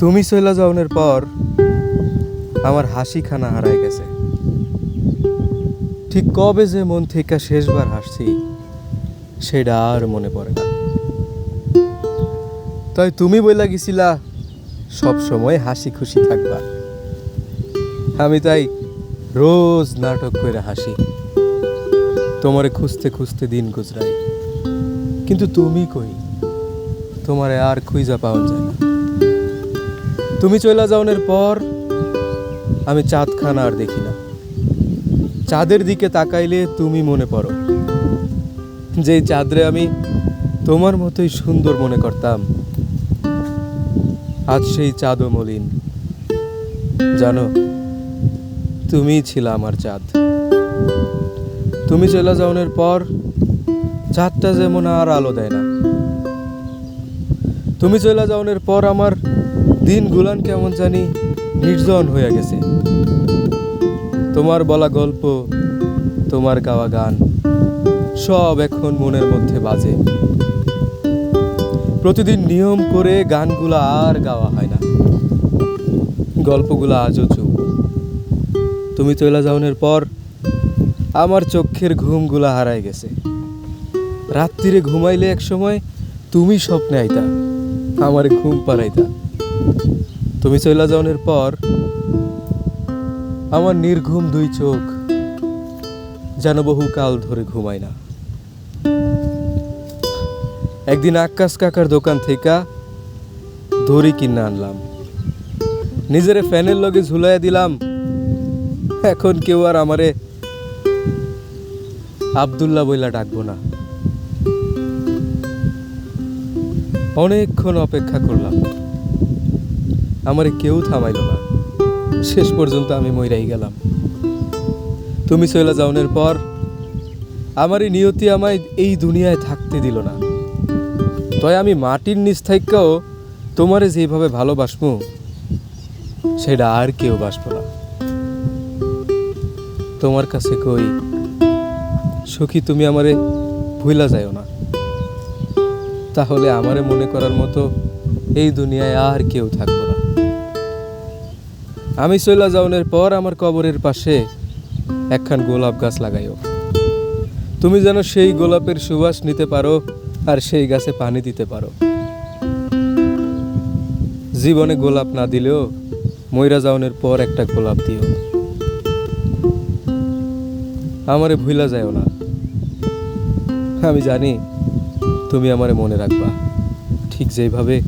তুমি চলে যাওনের পর আমার হাসি খানা হারাই গেছে। ঠিক কবে যে মন থেকে শেষবার হাসছি, সেটা আর মনে পড়ে না। তাই তুমি বইলা গেছিলা, সব সময় হাসি খুশি থাকবা। আমি তাই রোজ নাটক করে হাসি। তোমারে খুঁজতে খুঁজতে দিন গুজরাই কিন্তু তুমি কই? তোমারে আর খুঁজা পাওয়া যায় না। তুমি চলে যাওনের পর আমি চাঁদ খান আর দেখি না। চাঁদের দিকে তাকাইলে তুমি মনে পড়ো, যে চাঁদরে আমি তোমার মতোই সুন্দর মনে করতাম। আজ সেই চাঁদও মলিন। জানো, তুমিই ছিল আমার চাঁদ। তুমি চলে যাওনের পর চাঁদটা যেমন আর আলো দেয় না তুমি চলে যাওনের পর আমার দিন গুলান কেমন জানি নির্জন হয়ে গেছে। তোমার বলা গল্প, তোমার গাওয়া গান, সব এখন মনের মধ্যে বাজে। প্রতিদিন নিয়ম করে গানগুলা আর গাওয়া হয় না। গল্পগুলা আজও চুপ তুমি চলে যাওনের পর আমার চোখের ঘুমগুলা হারায় গেছে। রাত্রিরে ঘুমাইলে এক সময় তুমি স্বপ্নে আইতা। আমার ঘুম পাড়াইতা। তুমি চলে যাওনের পর আমার নির্ঘুম দুই চোখ যেন বহুকাল ধরে ঘুমায় না। একদিন আকাশ কাকার দোকান থেকে দড়ি কিনে আনলাম। নিজেরে ফ্যানের লগে ঝুলাইয়া দিলাম। এখন কেউ আর আমারে আব্দুল্লাহ বইলা ডাকবো না। অনেকক্ষণ অপেক্ষা করলাম। আমারে কেউ থামাইল না। শেষ পর্যন্ত আমি মইরাই গেলাম। তুমি চলে যাওনের পর আমারই নিয়তি আমায় এই দুনিয়ায় থাকতে দিল না। তয় আমি মাটির নিচ থাইকাও তোমারে যেভাবে ভালোবাসবো সেটা আর কেউ বাসবো না। তোমার কাছে কই, সখী তুমি আমারে ভুলা যাও না। তাহলে আমারে মনে করার মতো এই দুনিয়ায় আর কেউ থাকব না। আমি চলে যাওনের পর আমার কবরের পাশে একখান গোলাপ গাছ লাগাইও। তুমি যেন সেই গোলাপের সুবাস নিতে পারো আর সেই গাছে পানি দিতে পারো। জীবনে গোলাপ না দিলেও ময়রা যাওনের পর একটা গোলাপ দিও। আমারে ভুলা যাও না। আমি জানি তুমি আমারে মনে রাখবা। ঠিক যেভাবে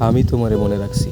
আমি তোমারে মনে রাখছি।